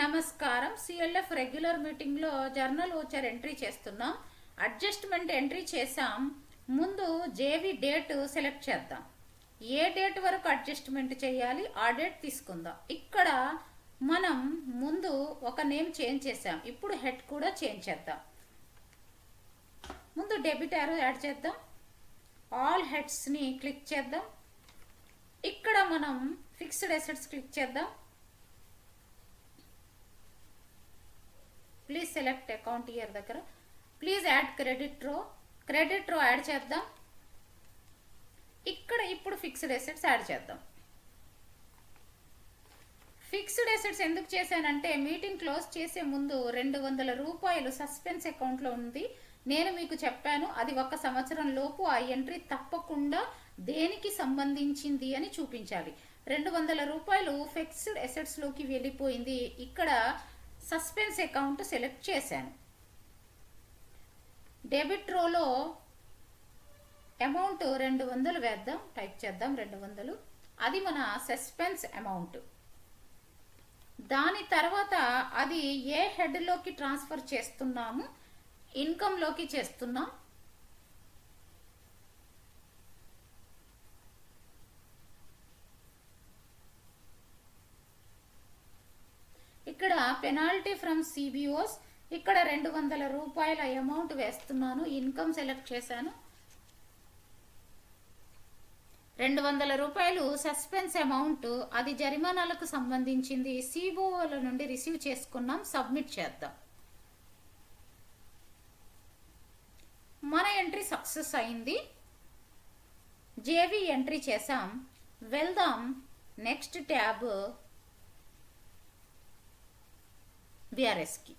నమస్కారం. CLF regular మీటింగ్లో journal voucher entry చేస్తున్నాం. అడ్జస్ట్మెంట్ ఎంట్రీ చేసాం ముందు జేవి డేట్ సెలెక్ట్ చేద్దాం. ఏ డేట్ వరకు అడ్జస్ట్మెంట్ చేయాలి? ఆ డేట్ తీసుకుందాం. ఇక్కడ మనం ముందు ఒక నేమ్ చేంజ్ చేసాం ఇప్పుడు హెడ్ కూడా చేంజ్ చేద్దాం. ముందు డెబిట్ యారో యాడ్ చేద్దాం. ఆల్ హెడ్స్ని క్లిక్ చేద్దాం. ఇక్కడ మనం ఫిక్స్డ్ అసెట్స్ క్లిక్ చేద్దాం ప్లీజ్ సెలెక్ట్ అకౌంట్ ఇయర్ దగ్గర. Please add credit row credit row add చేద్దాం. ఇక్కడ ఇప్పుడు ఫిక్స్డ్ అసెట్స్ యాడ్ చేద్దాం. ఫిక్స్డ్ అసెట్స్ ఎందుకు చేశానంటే మీటింగ్ క్లోజ్ చేసే ముందు రెండు వందల రూపాయలు సస్పెన్స్ అకౌంట్లో ఉంది. నేను మీకు చెప్పాను అది ఒక సంవత్సరం లోపు ఆ ఎంట్రీ తప్పకుండా దేనికి సంబంధించింది అని చూపించాలి. రెండు వందల రూపాయలు ఫిక్స్డ్ అసెట్స్లోకి వెళ్ళిపోయింది. ఇక్కడ సస్పెన్స్ అకౌంట్ సెలెక్ట్ చేశాను. డెబిట్ రోలో అమౌంట్ రెండు వందలు వేద్దాం టైప్ చేద్దాం రెండు వందలు. అది మన సస్పెన్స్ అమౌంట్. దాని తర్వాత అది ఏ హెడ్లోకి ట్రాన్స్ఫర్ చేస్తున్నాము ఇన్కంలోకి చేస్తున్నాం ఇక్కడ పెనాల్టీ ఫ్రమ్ సిబిఓస్ ఇక్కడ రెండు వందల రూపాయల అమౌంట్ వేస్తున్నాను. ఇన్కమ్ సెలెక్ట్ చేశాను. రెండు వందల రూపాయలు సస్పెన్స్ అమౌంట్ అది జరిమానాలకు సంబంధించింది. సిబిఓల నుండి రిసీవ్ చేసుకున్నాం. సబ్మిట్ చేద్దాం. మన ఎంట్రీ సక్సెస్ అయింది. జేవి ఎంట్రీ చేసాం వెళ్దాం. Next tab Wiareski.